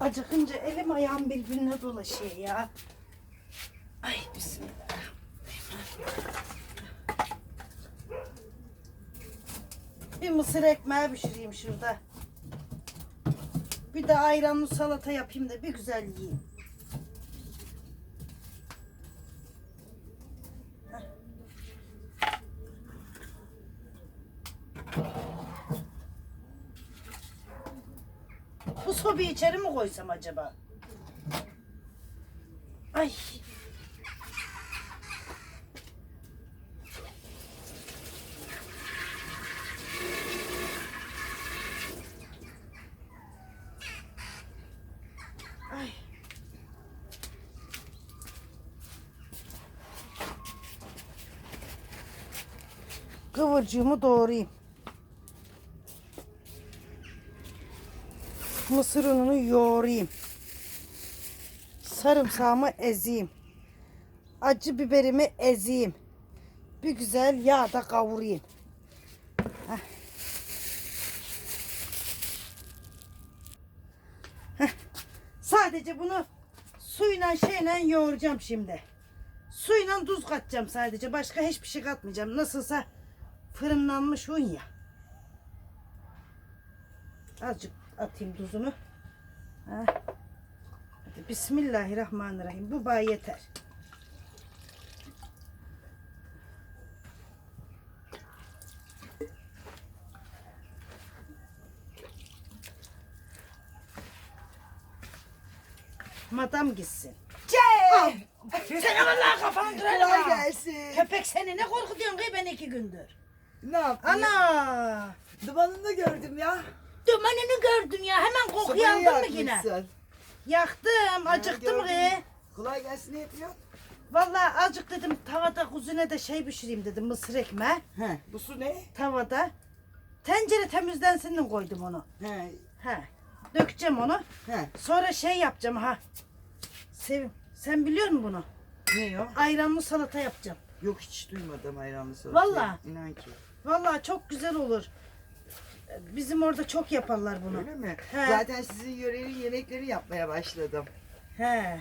Acıkınca elim ayağım birbirine dolaşıyor ya. Ay bismillah. Bir mısır ekmeği pişireyim şurada. Bir de ayranlı salata yapayım da bir güzel yiyeyim. Sobayı içeri mi koysam acaba? Ay. Ay. Kıvırcığımı doğrayayım. Mısır ununu yoğurayım. Sarımsağımı ezeyim. Acı biberimi ezeyim. Bir güzel yağda kavurayım. Sadece bunu suyla şeyle yoğuracağım şimdi. Suyla tuz katacağım sadece. Başka hiçbir şey katmayacağım. Nasılsa fırınlanmış un ya. Azıcık atayım tuzunu. Ha. Hadi Bismillahirrahmanirrahim. Bu bay yeter. Madam gitsin. Al. Sen vallahi kafanı kırarım Kolay ha. gelsin. Köpek seni ne korkutuyorsun ki ben iki gündür. Ne yaptın? Ana. Dumanını gördüm ya. Dumanını gördün ya. Hemen kokuyu Sobayı aldın mı yine? yakmışsın. Yaktım. Acıktım gördüm. ki. Kolay gelsin ne yapıyor? Vallahi azıcık dedim tavada kuzine de şey pişireyim dedim mısır ekmeği. He, bu su ne? Tavada. Tencere temizlensin diye koydum onu. He, He. Dökeceğim onu. he. Sonra şey yapacağım ha. Sevim. Sen biliyor musun bunu? Ne o? Ayranlı salata yapacağım. Yok hiç duymadım ayranlı salatayı. Vallahi. İnan ki. Vallahi çok güzel olur. Bizim orada çok yaparlar bunu. Öyle mi? He. Zaten sizin yörenin yemekleri yapmaya başladım. He.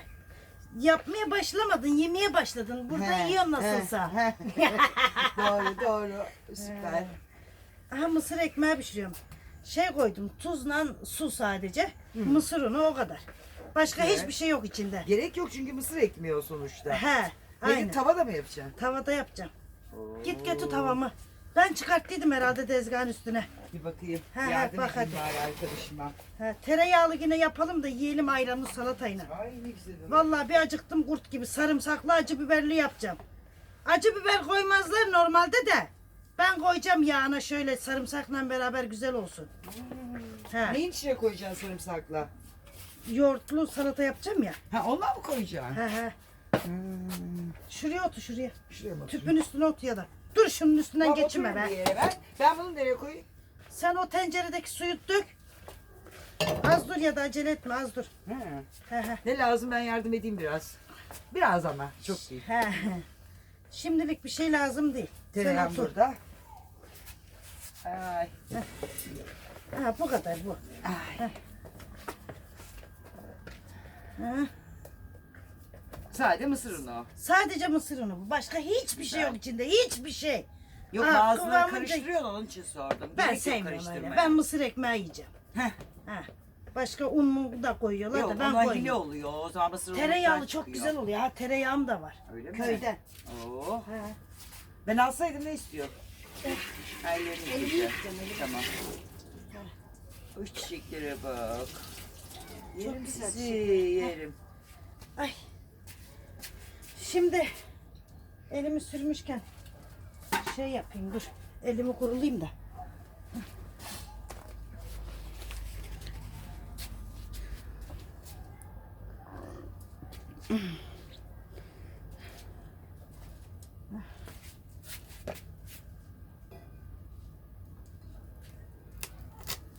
Yapmaya başlamadın, yemeye başladın. Burada He, yiyorsun nasılsa. he. doğru doğru. Süper. Aha mısır ekmeği pişiriyorum. Şey koydum, tuzla su sadece. Mısır unu o kadar. Başka Evet. hiçbir şey yok içinde. Gerek yok çünkü mısır o sonuçta. He, aynen. tavada mı yapacaksın? Tavada yapacağım. Git götür tavamı. Ben çıkarttıydım herhalde tezgahın üstüne. Bir bakayım. He, he, Yardım bak edeyim bari arkadaşıma. He, tereyağlı yine yapalım da yiyelim ayranlı salatayla. Ay ne güzel olur. Vallahi bir acıktım kurt gibi sarımsaklı acı biberli yapacağım. Acı biber koymazlar normalde de. Ben koyacağım yağına şöyle sarımsakla beraber güzel olsun. He. Neyin içine koyacaksın sarımsakla? Yoğurtlu salata yapacağım ya. Ha ondan mı koyacaksın? He he. Hmm. Şuraya otur şuraya. Şuraya mı Tüpün üstüne otur ya da. Dur şunun üstünden Tamam, geçme oturun be. yere ben. Ben bunu nereye koyayım? Sen o tenceredeki suyu dök. Az dur ya da acele etme az dur. He. He he. Ne lazım ben yardım edeyim biraz. Biraz ama çok değil. He he. Şimdilik bir şey lazım değil. Sen Tereyağım otur. burada. Ay. Ha, bu kadar bu. Ay. Ha. Sade mısır unu. Sadece mısır unu bu. Başka hiçbir şey yok içinde. Hiçbir şey. Yok Ha, ağzına kıvamınca- karıştırıyorsun onun için sordum. Ben Gerek yok sevmiyorum öyle. karıştırmaya. Ben mısır ekmeği yiyeceğim. Heh. Ha. Başka un mu da koyuyorlar Yok da ben ona hile koymuyorum. oluyor. O zaman mısır unundan Tereyağlı çok çıkıyor. güzel oluyor. Ha tereyağım da var. Öyle mi? Köyden. Oo. Ha. Ben alsaydım ne istiyor? Her yerini yiyeceğim. Tamam. O çiçeklere bak. Çok Yerim güzel sizi, yerim. Ay. Şimdi elimi sürmüşken şey yapayım dur. Elimi kurulayım da.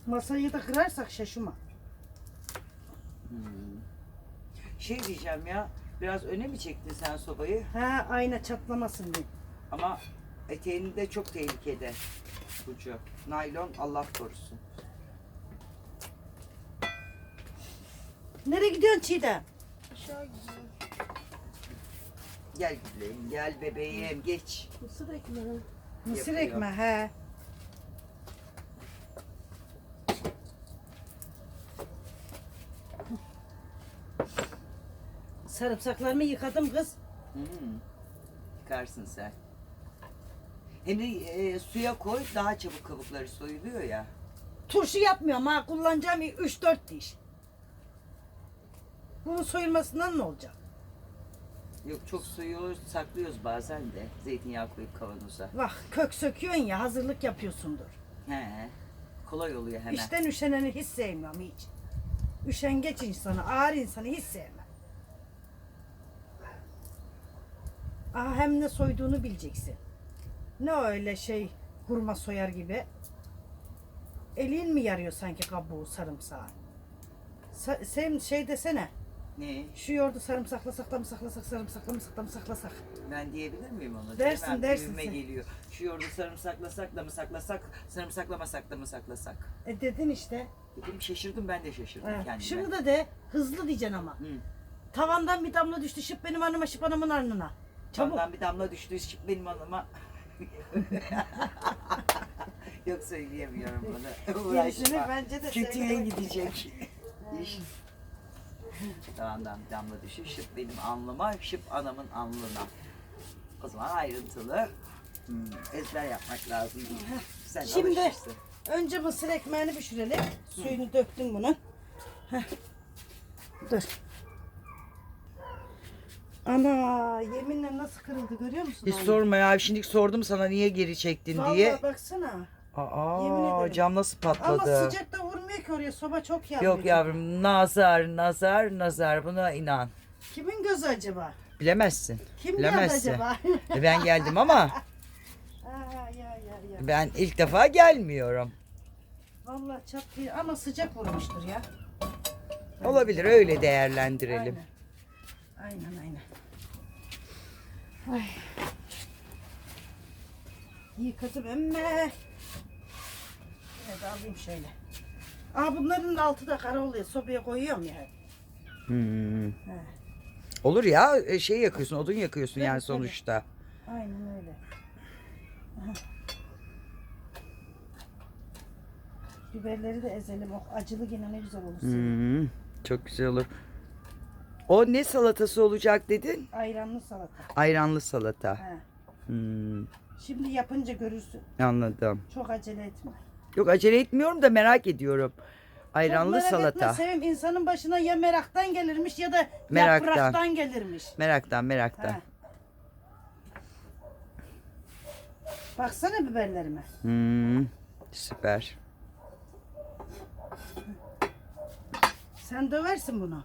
Masayı da kırarsak şaşıma. Şey diyeceğim ya, biraz öne mi çektin sen sobayı? Ha ayna çatlamasın diye. Ama eteğinde çok tehlikede ucu. Naylon Allah korusun. Nereye gidiyorsun Çiğdem? Aşağı gidiyor. Gel güzelim, gel bebeğim geç. Mısır ekmeği. Mısır Yapıyor. ekmeği he. Sarımsaklarımı yıkadım kız. Hmm. Yıkarsın sen. Hem de e, suya koy daha çabuk kabukları soyuluyor ya. Turşu yapmıyorum ha. Kullanacağım 3-4 diş. Bunun soyulmasından ne olacak? Yok çok suyu saklıyoruz bazen de zeytinyağı koyup kavanoza. Bak kök söküyorsun ya hazırlık yapıyorsundur. He. Kolay oluyor hemen. İşten üşeneni hiç sevmiyorum hiç. Üşengeç insanı, ağır insanı hiç sevmem. Aha hem ne soyduğunu bileceksin. Ne öyle şey hurma soyar gibi. Elin mi yarıyor sanki kabuğu sarımsağı? Sa- sen şey desene. Ne? Şu yoğurdu sarımsaklasak da mı saklasak, sarımsaklasak da mı saklasak? Ben diyebilir miyim onu? Dersin, Hemen dersin sen. geliyor. Şu yoğurdu sarımsaklasak da mı saklasak, sarımsaklamasak da mı saklasak? E dedin işte. Dedim şaşırdım ben de şaşırdım Ha, kendime. Şunu da de hızlı diyeceksin ama. Hı. Tavandan bir damla düştü şıp benim anıma şıp anamın arnına. Çabuk. bir damla düştü şıp benim anıma. Yok söyleyemiyorum bunu. Gerisini Uğraşma. bence de Kötüye gidecek. İş. Tavandan bir damla düştü şıp benim alnıma, şıp anamın alnına. O zaman ayrıntılı hmm, ezber yapmak lazım. Sen Şimdi- alışırsın. Önce mısır ekmeğini pişirelim. Suyunu döktüm bunun. Heh. Dur. Ana yeminle nasıl kırıldı görüyor musun? Hiç anne? sorma ya. Şimdi sordum sana niye geri çektin Vallahi diye. baksana. Aa, Yemin ederim. cam nasıl Ama patladı? sıcakta vurmuyor ki oraya soba çok yanıyor. Yok yavrum nazar nazar nazar buna inan. Kimin gözü acaba? Bilemezsin. Kim Bilemezsin. acaba? E, Ben geldim ama Aa, ya ya ya. ben ilk defa gelmiyorum. Vallahi çatlıyor ama sıcak vurmuştur ya. Olabilir öyle değerlendirelim. Aynen. Aynen aynen. Ay. Yıkadım emme. Evet alayım şöyle. Aa bunların altı da kara oluyor. Sobaya koyuyorum ya. Hmm. He. Olur ya e, şey yakıyorsun odun yakıyorsun yani sonuçta. Aynen öyle. Aha. Biberleri de ezelim. Oh, acılı yine ne güzel olur. senin. Hmm, Çok güzel olur. O ne salatası olacak dedin? Ayranlı salata. Ayranlı salata. He. Hmm, Şimdi yapınca görürsün. anladım. Çok acele etme. Yok acele etmiyorum da merak ediyorum. Ayranlı Çok merak salata. Etme, Sevim insanın başına ya meraktan gelirmiş ya da Meraktan. yapraktan gelirmiş. Meraktan meraktan. Ha. Baksana biberlerime. Hmm, süper. Sen döversin bunu.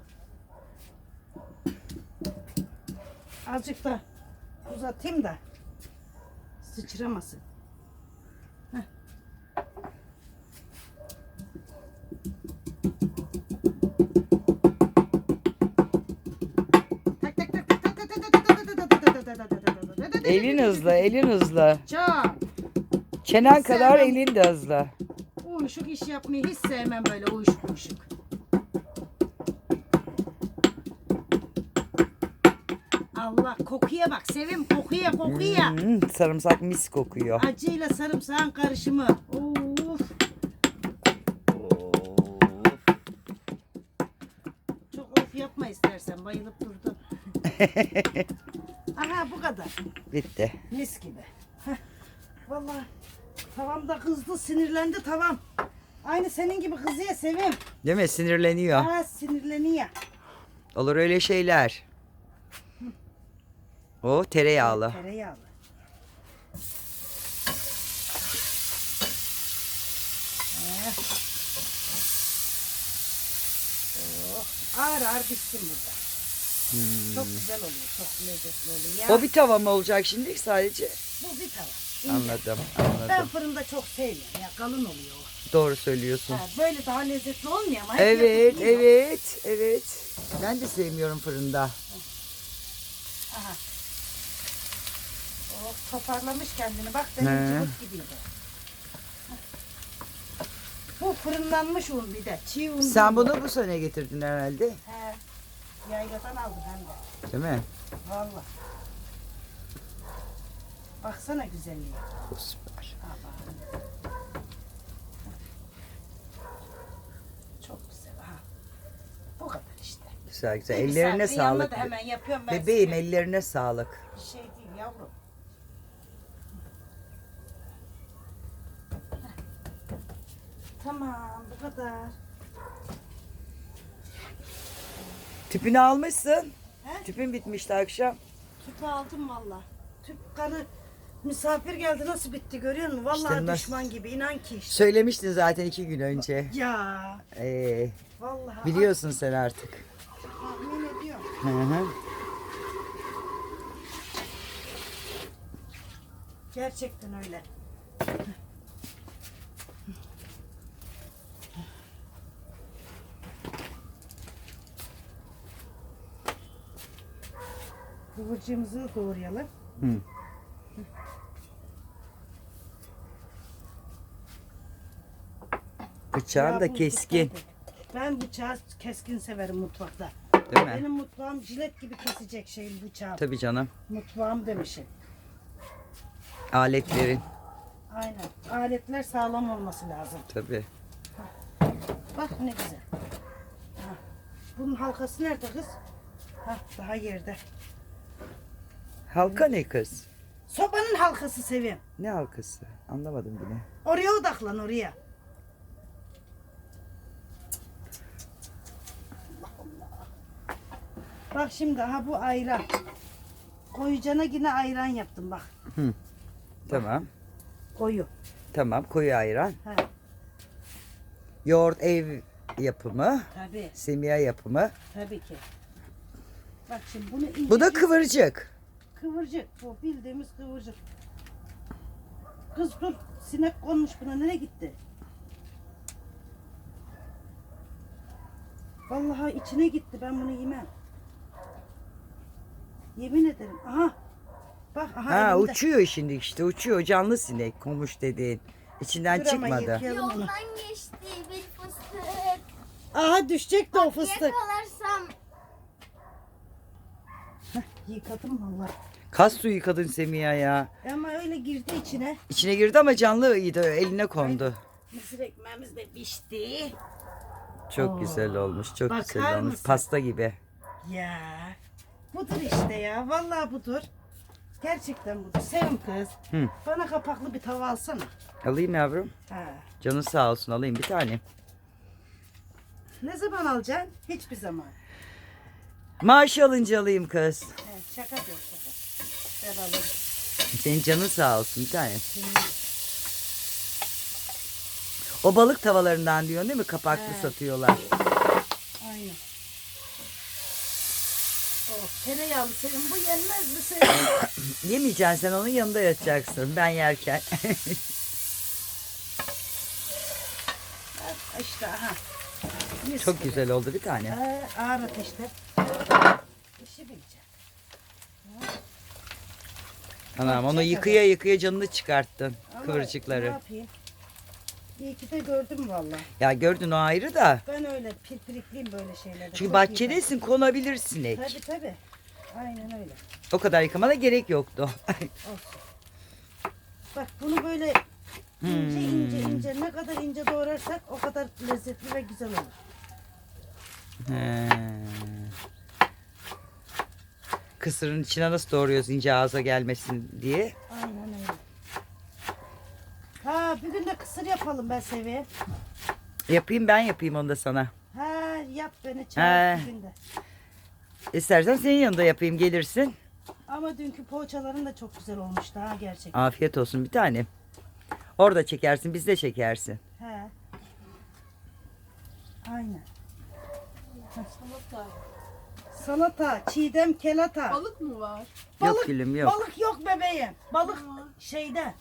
Azıcık da uzatayım da sıçramasın. Elin hızlı, elin hızlı. Çap. Çenen kadar sevmem. elin de hızlı. Uyuşuk iş yapmayı hiç sevmem böyle uyuşuk uyuşuk. Allah kokuya bak Sevim kokuya kokuya. Hmm, sarımsak mis kokuyor. Acıyla sarımsağın karışımı. Of. Çok of yapma istersen bayılıp durdun. Aha bu kadar. Bitti. Mis gibi. Heh. Vallahi tavam da kızdı sinirlendi tavam. Aynı senin gibi kızıya Sevim. Değil mi? Sinirleniyor. Ha sinirleniyor. Olur öyle şeyler. O tereyağlı. Tereyağlı. Eh. Oh, Ağır ağır pişsin burada. Çok güzel oluyor, çok lezzetli oluyor. Ya, O bir tava mı olacak şimdi sadece? bu bir tava. İnce. Anladım, Ben anladım. fırında çok sevmiyorum ya, kalın oluyor o. Doğru söylüyorsun. Ha, böyle daha lezzetli olmuyor ama. Evet, evet, evet. Ben de sevmiyorum fırında. Aha. Toparlamış kendini. Bak benim cıvık gibiydi. Bu fırınlanmış un bir de. Çiğ un. Sen bunu bu sene getirdin herhalde. He. Yayladan aldım hem de. Değil mi? Valla. Baksana güzelliğe. Bu süper. Aman. Çok güzel ha. Bu kadar işte. Güzel güzel. Bir Ellerine saatin yanına sağlık. da hemen yapıyorum ben Bebeğim size. ellerine sağlık. Bir şey değil yavrum. Tamam bu kadar. Tüpünü almışsın. He? Tüpün bitmişti akşam. Tüpü aldım valla. Tüp kanı misafir geldi nasıl bitti görüyor musun? Vallahi İşte nasıl- düşman gibi inan ki işte. Söylemiştin zaten iki gün önce. Ya Ee, vallahi biliyorsun sen artık. tahmin ediyorum. Hı hı. Gerçekten öyle. Kıvırcığımızı doğrayalım. Hı. Bıçağın da keskin. Ben bıçağı keskin severim mutfakta. Değil mi? Benim mutfağım jilet gibi kesecek şey bıçağım. Tabii canım. Mutfağım demişim. Aletlerin. Aynen. Aletler sağlam olması lazım. Tabii. Bak ne güzel. Ha. Bunun halkası nerede kız? Ha, daha yerde. Halka ne kız? Sobanın halkası seveyim. Ne halkası? Anlamadım bile. Oraya odaklan oraya. Bak şimdi ha bu ayran. Koyucana yine ayran yaptım bak. Tamam. Koyu. Tamam. Koyu ayran. Ha, Yoğurt ev yapımı. tabii Semiha yapımı. tabii ki. Bak şimdi bunu ince Bu da kıvırcık. Kıvırcık. Bu bildiğimiz kıvırcık. Kız dur sinek konmuş buna nereye gitti? Vallahi içine gitti ben bunu yemem. Yemin ederim. Aha. Bak aha Ha elimde. uçuyor şimdi işte uçuyor canlı sinek komuş dediğin. İçinden Dur ama çıkmadı. yıkayalım bunu. Yoldan geçti bir fıstık. Aha düşecek de o fıstık. Yakalarsam Yıkadım valla. Kas suyu yıkadın Semiha ya. Ama öyle girdi içine. İçine girdi ama canlıydı eline kondu. Mısır ekmeğimiz de pişti. Çok Oo. güzel olmuş çok Bakar güzel olmuş. mısın? Pasta gibi. Ya. Budur işte ya. Vallahi budur. Gerçekten budur. Sevim kız. Hı. Bana kapaklı bir tava alsana. Alayım yavrum. Ha. Canın sağ olsun alayım bir tane. Ne zaman alacaksın? Hiçbir zaman. Maaş alınca alayım kız. He, şaka diyor şaka. Ben alırım. Senin canın sağ olsun bir tane. O balık tavalarından diyorsun değil mi? Kapaklı He. satıyorlar. Aynen. Oh, tereyağlı senin bu yenmez mi senin? Yemeyeceksin sen onun yanında yatacaksın ben yerken. işte aha. Mis Çok gibi. güzel oldu bir tane. He, ağır ateşte. İşi bileceğim. Anam onu yıkaya yıkaya canını çıkarttın. Ama Ne Kıvırcıkları. yapayım? İyi ki de gördüm valla. Ya gördün o ayrı da. Ben öyle pirpirikliyim böyle şeylerde. Çünkü Çok iyi bahçedesin konabilir sinek. ben. Tabii tabii. Aynen öyle. O kadar yıkamana gerek yoktu. Olsun. Bak bunu böyle ince ince ince ne kadar ince doğrarsak o kadar lezzetli ve güzel olur. He. Kısırın içine nasıl doğruyoruz ince ağza gelmesin diye. Aynen öyle. Ha bir gün de kısır yapalım ben Seviye. Yapayım ben yapayım onu da sana. Ha yap beni çağır He. bir günde. İstersen senin yanında yapayım gelirsin. Ama dünkü poğaçaların da çok güzel olmuştu ha gerçekten. Afiyet olsun bir tane. Orada çekersin biz de çekersin. He. Aynen. salata. Salata, çiğdem, kelata. Balık mı var? Yok gülüm yok. Balık yok bebeğim. Balık Tamam. şeyde.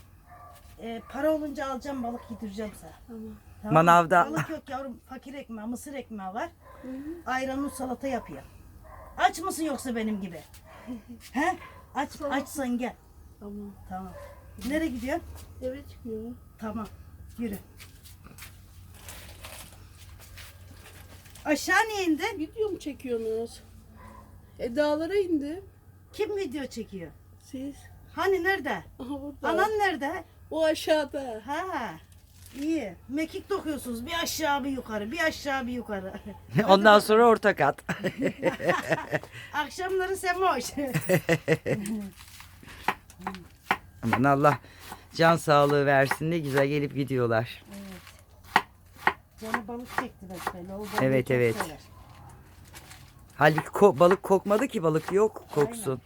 E, para olunca alacağım balık yedireceğim sana. Tamam. Tamam. Manavda. Balık yok yavrum. Fakir ekmeği, mısır ekmeği var. Ayranlı salata yapıyor. Aç mısın yoksa benim gibi? He? Aç, açsan gel. Tamam. Tamam. Nereye gidiyorsun? Eve çıkmıyorum. Tamam. Yürü. Aşağı niye indi? Video mu çekiyorsunuz? E dağlara indi. Kim video çekiyor? Siz. Hani nerede? Aha burada. Anan nerede? O aşağıda. Ha. İyi. Mekik dokuyorsunuz. Bir aşağı bir yukarı. Bir aşağı bir yukarı. Ondan sonra orta kat. Akşamları semoş. Aman Allah can sağlığı versin ne güzel gelip gidiyorlar. Canı balık çekti besbelli. O balığı Evet, çok evet. sever. Halbuki ko- balık kokmadı ki balık yok koksun.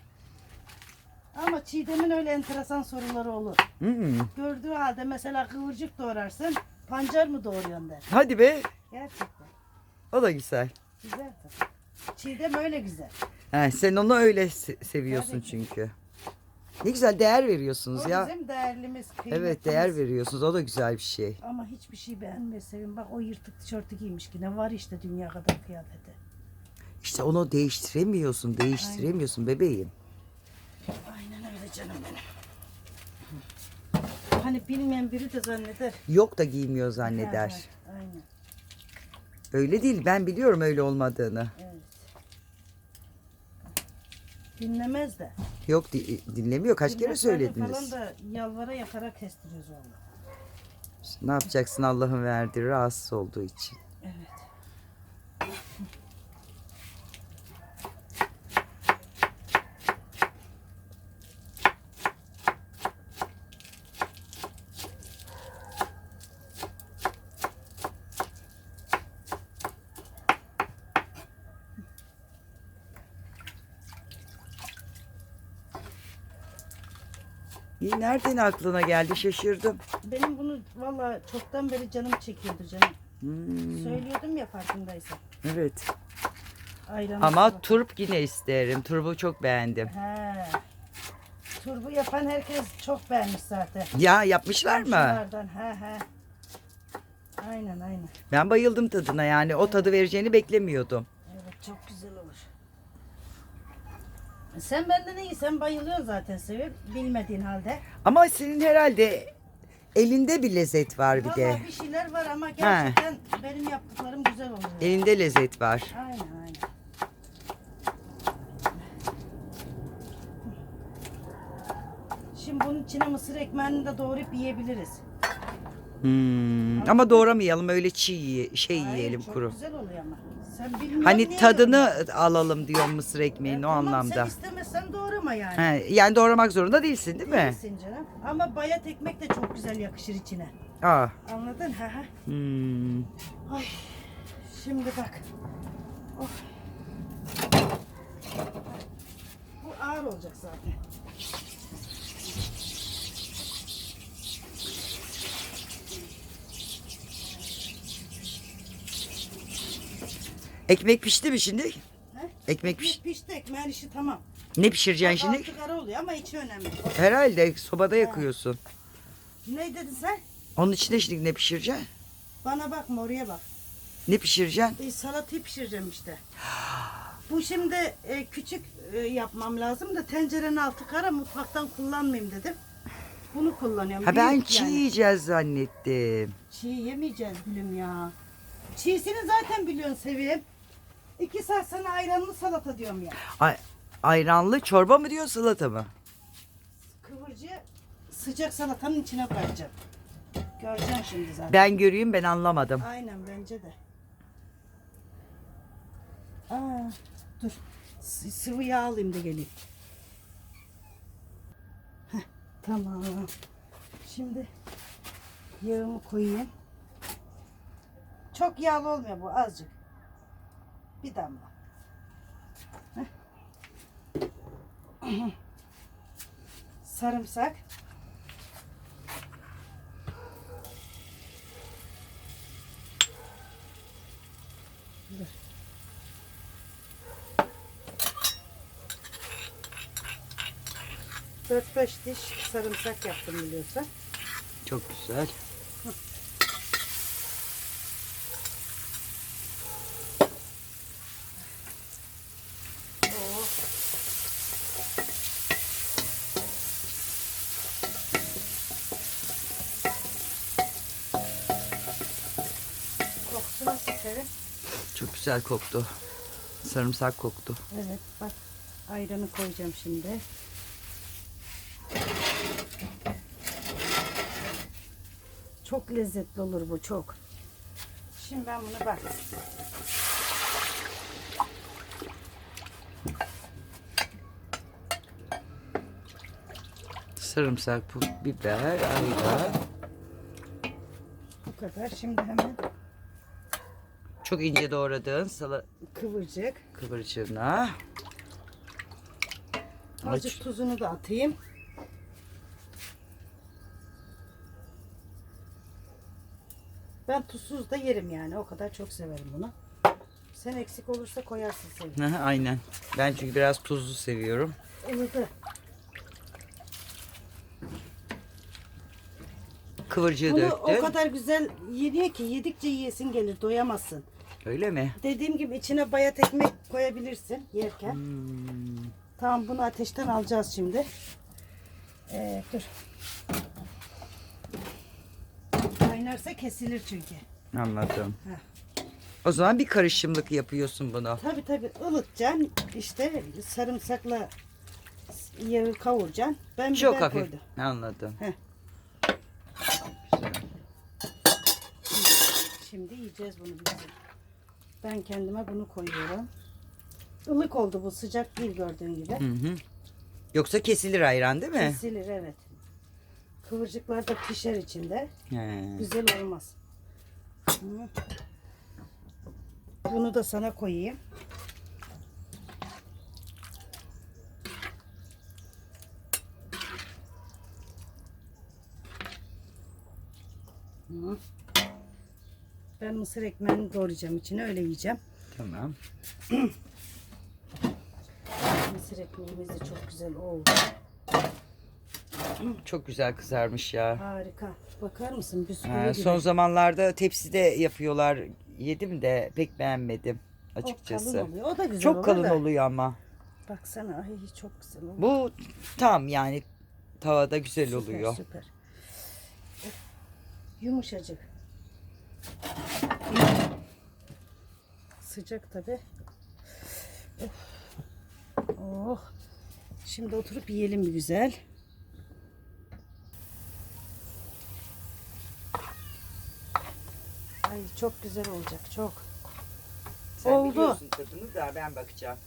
Ama Çiğdem'in öyle enteresan soruları olur. Hmm. Gördüğü halde mesela kıvırcık doğrarsın. Pancar mı doğruyorsun der. Hadi be Gerçekten. o da güzel. Güzel tabii. Çiğdem öyle güzel. Ha, sen onu öyle se- seviyorsun Tabii ki. çünkü. Ne güzel değer veriyorsunuz O ya. bizim değerlimiz, Evet kıymetlimiz. değer veriyorsunuz o da güzel bir şey. Ama hiçbir şey beğenmiyor Sevim. Bak o yırtık tişörtü giymiş ki. Ne var işte dünya kadar kıyafeti. İşte onu değiştiremiyorsun değiştiremiyorsun bebeğim. Aynen öyle canım benim. Hani bilmeyen biri de zanneder. Yok da giymiyor zanneder. Aynen. Öyle değil ben biliyorum öyle olmadığını. Evet. Dinlemez de. Yok di- dinlemiyor kaç kere söylediniz. Falan da yalvara yakara kestiriyoruz onu. Ne yapacaksın Allah'ın verdiği rahatsız olduğu için. Evet. Nereden aklına geldi şaşırdım. Benim bunu valla çoktan beri canım çekiyordu canım. Hmm, Söylüyordum ya farkındaysan. evet. Ayran Ama turp yine isterim. Turbu çok beğendim. He. Turbu yapan herkes çok beğenmiş zaten. Ya yapmışlar mı? Komşulardan, He he. Aynen aynen. Ben bayıldım tadına yani. O tadı vereceğini beklemiyordum. Evet çok güzel olur. Sen benden iyi, sen bayılıyorsun zaten Sevim. Bilmediğin halde. Ama senin herhalde elinde bir lezzet var bir de. Vallahi bir şeyler var ama gerçekten benim yaptıklarım güzel oluyor. Elinde lezzet var. Aynen aynen. Şimdi bunun içine mısır ekmeğini de doğrayıp yiyebiliriz. Hmm, Ama doğramayalım öyle çiğ yiye- şey Hayır, yiyelim çok kuru. güzel oluyor ama. Sen Hani niye tadını alalım diyorum mısır ekmeğinin o tamam, anlamda. Sen istemezsen doğrama yani. He, yani doğramak zorunda değilsin değil mi? Değilsin canım. Ama bayat ekmek de çok güzel yakışır içine. Aa. Anladın? Ha ha. Hmm. Ay. Şimdi bak. Of. Bu ağır olacak zaten. Ekmek pişti mi şimdi? He? Ekmek Piş, piş. pişti ekmeğin işi tamam. Ne pişireceksin şimdi? Altı kara oluyor ama içi önemli. Herhalde sobada yakıyorsun. Ne dedin sen? Onun içinde şimdi ne pişireceksin? Bana bakma oraya bak. Ne pişireceksin? E, salatayı pişireceğim işte. Bu şimdi e, küçük e, yapmam lazım da tencerenin altı kara mutfaktan kullanmayayım dedim. Bunu kullanıyorum. Ha ben Büyük çiğ yani. yiyeceğiz zannettim. Çiğ yemeyeceğiz gülüm ya. Çiğsini zaten biliyorsun Sevim. İki saat sana ayranlı salata diyorum ya. Ay, ayranlı çorba mı diyor salata mı? Kıvırcı sıcak salatanın içine koyacağım. Göreceksin şimdi zaten. Ben göreyim ben anlamadım. Aynen bence de. Aa, dur. S- sıvı yağ alayım da geleyim. Heh, tamam. Şimdi yağımı koyayım. Çok yağlı olmuyor bu azıcık. Bir damla. Sarımsak. Dört beş diş sarımsak yaptım biliyorsun. Çok güzel. Oo. Sevim? Çok güzel. koktu. Sarımsak koktu. Evet bak ayranı koyacağım şimdi. Çok lezzetli olur bu çok. Şimdi ben bunu bak. Sarımsak, biber, ayran. Bu kadar. Şimdi hemen Çok ince doğradığın salat kıvırcık. kıvırcığına. Azıcık tuzunu da atayım. Ben tuzsuz da yerim yani. O kadar çok severim bunu. Sen eksik olursa koyarsın sevgilim. Aha, Aynen. Ben çünkü biraz tuzlu seviyorum. Ilıdı. Kıvırcığı Bunu döktüm. o kadar güzel yeniyor ki yedikçe yiyesin gelir doyamazsın. Öyle mi? Dediğim gibi içine bayat ekmek koyabilirsin yerken. Hmm. Tamam bunu ateşten alacağız şimdi. Ee, dur. Kaynarsa kesilir çünkü. Anladım. Heh. O zaman bir karışımlık yapıyorsun bunu. Tabi tabi ılıtacaksın işte sarımsakla yağı kavuracaksın. Ben biber Çok hafif. koydum. Anladım. Şimdi yiyeceğiz bunu biz. Ben kendime bunu koyuyorum. Ilık oldu bu sıcak değil gördüğün gibi. Hı hı. Yoksa kesilir ayran değil mi? Kesilir evet. Kıvırcıklar da pişer içinde. He. Güzel olmaz. Hı. Bunu da sana koyayım. Hı. Ben mısır ekmeğini doğrayacağım içine öyle yiyeceğim. Tamam. Mısır ekmeğimiz de çok güzel oldu. Çok güzel kızarmış ya. Harika. Bakar mısın bisküvi Ha, gibi. son zamanlarda tepside yapıyorlar. Yedim de pek beğenmedim Çok açıkçası. kalın oluyor. O da güzel Çok kalın da. oluyor ama. Baksana ay çok güzel oluyor. Bu tam yani tavada güzel Süper, oluyor. Süper. Yumuşacık. Sıcak tabi. Oh. Şimdi oturup yiyelim bir güzel. Ay çok güzel olacak çok. Sen Oldu. biliyorsun tadını da ben bakacağım.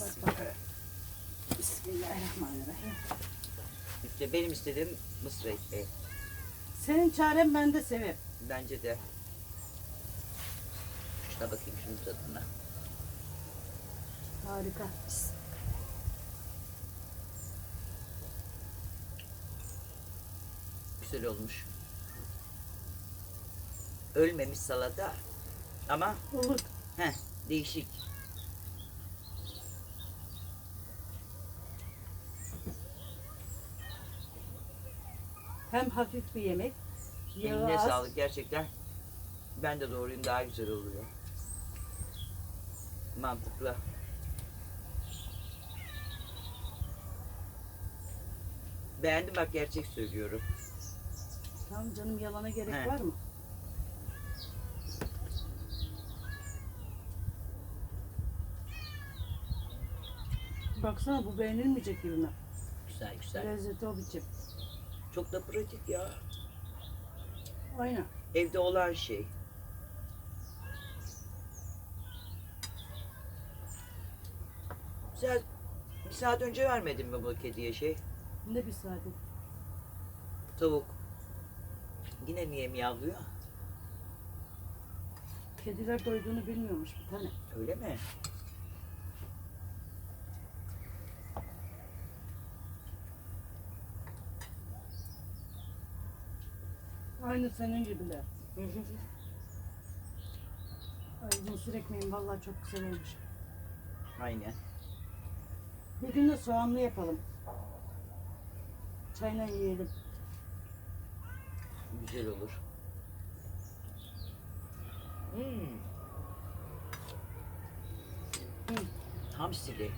Bak, Bismillahirrahmanirrahim. İşte benim istediğim mısır ekmeği. Senin çaren bende Sevim. Bence de. Şuna bakayım şunun tadına. Harika. Güzel olmuş. Ölmemiş salata ama Olur. heh, değişik. Hem hafif bir yemek. Yağı Eline az. sağlık gerçekten. Ben de doğruyum daha güzel oluyor. Mantıklı. Beğendim bak gerçek söylüyorum. Tamam canım yalana gerek He. var mı? Baksana bu beğenilmeyecek mi? Güzel güzel. Lezzeti o biçim. Çok da pratik ya. Aynen. Evde olan şey. Sen bir saat önce vermedin mi bu kediye şey? Ne bir saati. Tavuk. Yine niye miyavlıyor? Kediler doyduğunu bilmiyormuş bir tane. Öyle mi? Aynı senin gibiler. Ay mısır ekmeğim vallahi çok güzel olmuş. Aynen. Bir gün de soğanlı yapalım. Çayla yiyelim. Güzel olur. Hmm. Hı. Hamsili.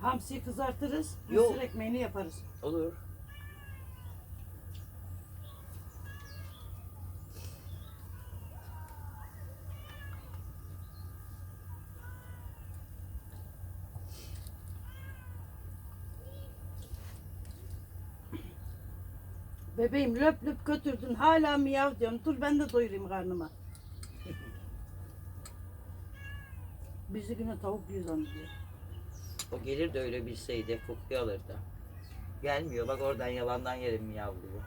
Hamsiyi kızartırız. Yok. Mısır ekmeğini yaparız. Olur. Bebeğim löp löp götürdün hala miyav diyorsun. Dur ben de doyurayım karnıma. Bizi yine tavuk yiyor zannediyor. O gelir de öyle bilseydi kokuyu alırdı. Gelmiyor bak oradan yalandan yerim miyavlıyor.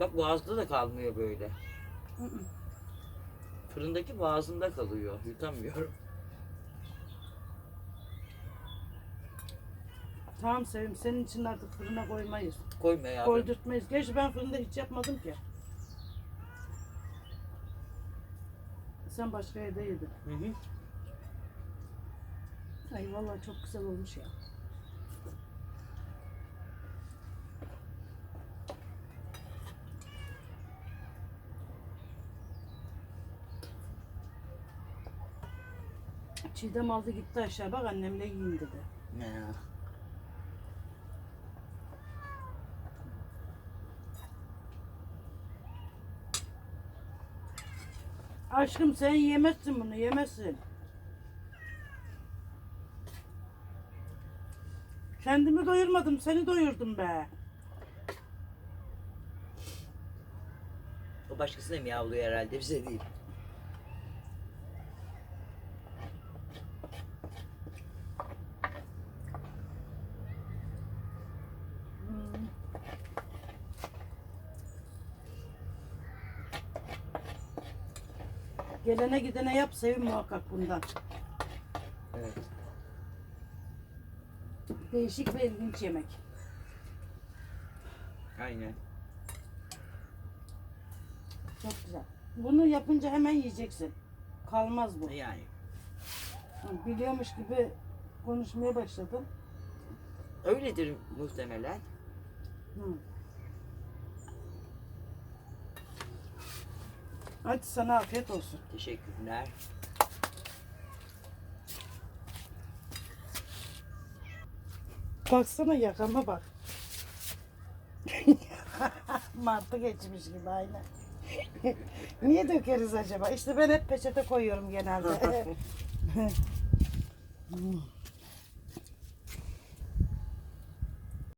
Bak boğazda da kalmıyor böyle. Fırındaki boğazında kalıyor. Yutamıyorum. Tamam Sevim senin için artık fırına koymayız. Koyma ya. Koydurtmayız. Gerçi ben fırında hiç yapmadım ki. Sen başka yerde yedin. Hı hı. Ay vallahi çok güzel olmuş ya. Çiğdem aldı gitti aşağı bak annemle yiyin dedi. Ya. Aşkım sen yemezsin bunu yemezsin. Kendimi doyurmadım seni doyurdum be. O başkasına miyavlıyor herhalde bize değil. Hmm. Gelene gidene yap sevin muhakkak bundan. Evet. Değişik ve ilginç yemek. Aynen. Çok güzel. Bunu yapınca hemen yiyeceksin. Kalmaz bu. Yani. Biliyormuş gibi konuşmaya başladın. Öyledir muhtemelen. Hı. Hadi sana afiyet olsun. Teşekkürler. Baksana yakama bak. Martı geçmiş gibi aynen. Niye dökeriz acaba? İşte ben hep peçete koyuyorum genelde.